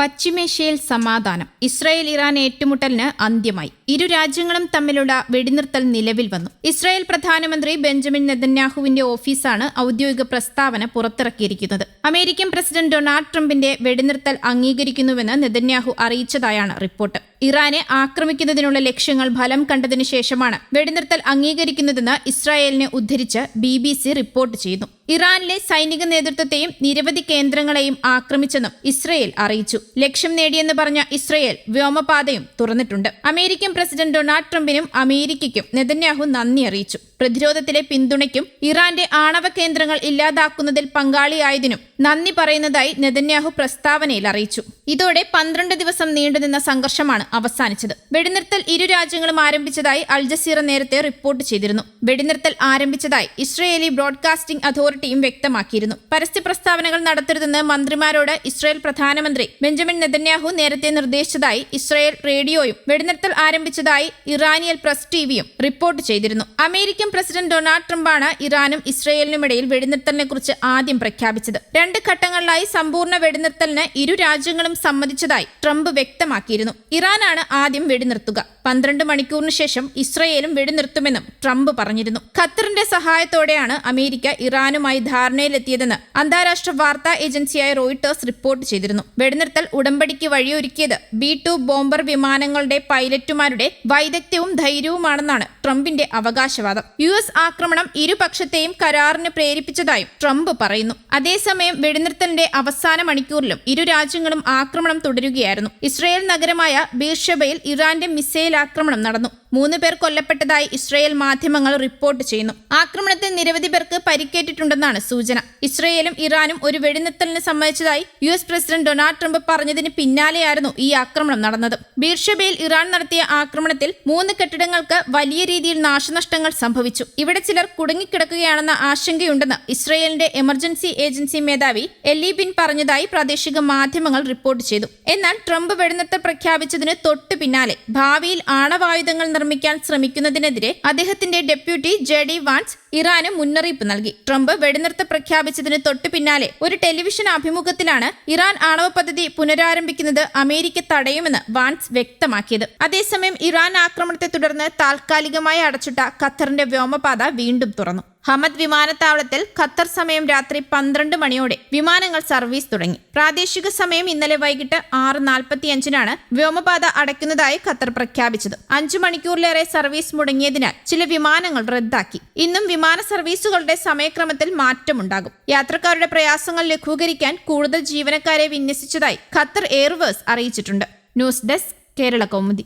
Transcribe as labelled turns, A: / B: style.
A: പശ്ചിമേഷ്യയിൽ സമാധാനം. Israel Iran ഏറ്റുമുട്ടലിന് അന്ത്യമായി. ഇരു രാജ്യങ്ങളും തമ്മിലുള്ള വെടിനിർത്തൽ നിലവിൽ വന്നു. ഇസ്രായേൽ പ്രധാനമന്ത്രി ബെഞ്ചമിൻ നെതന്യാഹുവിന്റെ ഓഫീസാണ് ഔദ്യോഗിക പ്രസ്താവന പുറത്തിറക്കിയിരിക്കുന്നത്. അമേരിക്കൻ പ്രസിഡന്റ് ഡൊണാൾഡ് ട്രംപിന്റെ വെടിനിർത്തൽ അംഗീകരിക്കുന്നുവെന്ന് നെതന്യാഹു അറിയിച്ചതായാണ് റിപ്പോർട്ട്. ഇറാനെ ആക്രമിക്കുന്നതിനുള്ള ലക്ഷ്യങ്ങൾ ഫലം കണ്ടതിനു ശേഷമാണ് വെടിനിർത്തൽ അംഗീകരിക്കുന്നതെന്ന് ഇസ്രായേലിനെ ഉദ്ധരിച്ച് ബി റിപ്പോർട്ട് ചെയ്യുന്നു. ഇറാനിലെ സൈനിക നേതൃത്വത്തെയും നിരവധി കേന്ദ്രങ്ങളെയും ആക്രമിച്ചെന്നും ഇസ്രയേൽ അറിയിച്ചു. ലക്ഷ്യം നേടിയെന്ന് പറഞ്ഞ ഇസ്രയേൽ വ്യോമപാതയും തുറന്നിട്ടുണ്ട്. അമേരിക്കൻ പ്രസിഡന്റ് ഡൊണാൾഡ് ട്രംപിനും അമേരിക്കയ്ക്കും നെതന്യാഹു നന്ദി അറിയിച്ചു. പ്രതിരോധത്തിലെ പിന്തുണയ്ക്കും ഇറാന്റെ ആണവ കേന്ദ്രങ്ങൾ ഇല്ലാതാക്കുന്നതിൽ പങ്കാളിയായതിനും നന്ദി പറയുന്നതായി നെതന്യാഹു പ്രസ്താവനയിൽ അറിയിച്ചു. ഇതോടെ പന്ത്രണ്ട് ദിവസം നീണ്ടുനിന്ന സംഘർഷമാണ് അവസാനിച്ചത്. വെടിനിർത്തൽ ഇരു രാജ്യങ്ങളും ആരംഭിച്ചതായി അൽ ജസീറ നേരത്തെ റിപ്പോർട്ട് ചെയ്തിരുന്നു. വെടിനിർത്തൽ ആരംഭിച്ചതായി ഇസ്രയേലി ബ്രോഡ്കാസ്റ്റിംഗ് അതോറിറ്റിയും വ്യക്തമാക്കിയിരുന്നു. പരസ്യ പ്രസ്താവനകൾ നടത്തരുതെന്ന് മന്ത്രിമാരോട് ഇസ്രായേൽ പ്രധാനമന്ത്രി ബെഞ്ചമിൻ നെതന്യാഹു നേരത്തെ നിർദ്ദേശിച്ചതായി ഇസ്രായേൽ റേഡിയോയും വെടിനിർത്തൽ ആരംഭിച്ചതായി ഇറാനിയൽ പ്രസ് ടിവിയും റിപ്പോർട്ട് ചെയ്തിരുന്നു. അമേരിക്കൻ പ്രസിഡന്റ് ഡൊണാൾഡ് ട്രംപാണ് ഇറാനും ഇസ്രയേലിനുമിടയിൽ വെടിനിർത്തലിനെ കുറിച്ച് ആദ്യം പ്രഖ്യാപിച്ചത്. രണ്ട് ഘട്ടങ്ങളിലായി സമ്പൂർണ വെടിനിർത്തലിന് ഇരു രാജ്യങ്ങളും സമ്മതിച്ചതായി ട്രംപ് വ്യക്തമാക്കിയിരുന്നു. ഇറാനാണ് ആദ്യം വെടിനിർത്തുക. പന്ത്രണ്ട് മണിക്കൂറിന് ശേഷം ഇസ്രയേലും വെടിനിർത്തുമെന്നും ട്രംപ് പറഞ്ഞിരുന്നു. ഖത്തറിന്റെ സഹായത്തോടെയാണ് അമേരിക്ക ഇറാനുമായി ധാരണയിലെത്തിയതെന്ന് അന്താരാഷ്ട്ര വാർത്താ ഏജൻസിയായ റോയിട്ടേഴ്സ് റിപ്പോർട്ട് ചെയ്തിരുന്നു. വെടിനിർത്തൽ ഉടമ്പടിക്ക് വഴിയൊരുക്കിയത് ബി ടു ബോംബർ വിമാനങ്ങളുടെ പൈലറ്റുമാരുടെ വൈദഗ്ധ്യവും ധൈര്യവുമാണെന്നാണ് ട്രംപിന്റെ അവകാശവാദം. യു എസ് ആക്രമണം ഇരുപക്ഷത്തെയും കരാറിന് പ്രേരിപ്പിച്ചതായും ട്രംപ് പറയുന്നു. അതേസമയം വെടിനിർത്തലിന്റെ അവസാന മണിക്കൂറിലും ഇരു രാജ്യങ്ങളും ആക്രമണം തുടരുകയായിരുന്നു. ഇസ്രയേൽ നഗരമായ ബീർഷബയിൽ ഇറാന്റെ മിസൈൽ ആക്രമണം നടന്നു. മൂന്ന് പേർ കൊല്ലപ്പെട്ടതായി ഇസ്രയേൽ മാധ്യമങ്ങൾ റിപ്പോർട്ട് ചെയ്യുന്നു. ആക്രമണത്തിൽ നിരവധി പേർക്ക് പരിക്കേറ്റിട്ടുണ്ടെന്നാണ് സൂചന. ഇസ്രയേലും ഇറാനും ഒരു വെടിനിർത്തലിന് സമ്മതിച്ചതായി U S president Donald Trump പറഞ്ഞതിന് പിന്നാലെയായിരുന്നു ഈ ആക്രമണം നടന്നത്. ബീർഷബയിൽ ഇറാൻ നടത്തിയ ആക്രമണത്തിൽ മൂന്ന് കെട്ടിടങ്ങൾക്ക് വലിയ രീതിയിൽ നാശനഷ്ടങ്ങൾ സംഭവിച്ചു. ഇവിടെ ചിലർ കുടുങ്ങിക്കിടക്കുകയാണെന്ന ആശങ്കയുണ്ടെന്ന് ഇസ്രയേലിന്റെ എമർജൻസി ഏജൻസി മേധാവി എല്ലി ബിൻ പറഞ്ഞതായി പ്രാദേശിക മാധ്യമങ്ങൾ റിപ്പോർട്ട് ചെയ്തു. എന്നാൽ ട്രംപ് വെടിനിർത്തൽ പ്രഖ്യാപിച്ചതിന് തൊട്ടു പിന്നാലെ ഭാവിയിൽ ആണവായുധങ്ങൾ നിർമ്മിക്കാൻ ശ്രമിക്കുന്നതിനെതിരെ അദ്ദേഹത്തിന്റെ ഡെപ്യൂട്ടി ജെ ഡി വാൻസ് ഇറാന് മുന്നറിയിപ്പ് നൽകി. ട്രംപ് വെടിനിർത്ത പ്രഖ്യാപിച്ചതിന് തൊട്ടു പിന്നാലെ ഒരു ടെലിവിഷൻ അഭിമുഖത്തിലാണ് ഇറാൻ ആണവ പദ്ധതി പുനരാരംഭിക്കുന്നത് അമേരിക്ക തടയുമെന്ന് വാൻസ് വ്യക്തമാക്കിയത്. അതേസമയം ഇറാൻ ആക്രമണത്തെ തുടർന്ന് താൽക്കാലികമായി അടച്ചിട്ട ഖത്തറിന്റെ വ്യോമപാത വീണ്ടും തുറന്നു. ഹമദ് വിമാനത്താവളത്തിൽ ഖത്തർ സമയം രാത്രി പന്ത്രണ്ട് മണിയോടെ വിമാനങ്ങൾ സർവീസ് തുടങ്ങി. പ്രാദേശിക സമയം ഇന്നലെ വൈകിട്ട് ആറ് നാൽപ്പത്തിയഞ്ചിനാണ് വ്യോമപാത അടയ്ക്കുന്നതായി ഖത്തർ പ്രഖ്യാപിച്ചത്. അഞ്ചു മണിക്കൂറിലേറെ സർവീസ് മുടങ്ങിയതിനാൽ ചില വിമാനങ്ങൾ റദ്ദാക്കി. ഇന്നും വിമാന സർവീസുകളുടെ സമയക്രമത്തിൽ മാറ്റമുണ്ടാകും. യാത്രക്കാരുടെ പ്രയാസങ്ങൾ ലഘൂകരിക്കാൻ കൂടുതൽ ജീവനക്കാരെ വിന്യസിച്ചതായി ഖത്തർ എയർവേസ് അറിയിച്ചിട്ടുണ്ട്. News desk Kerala Kaumudi.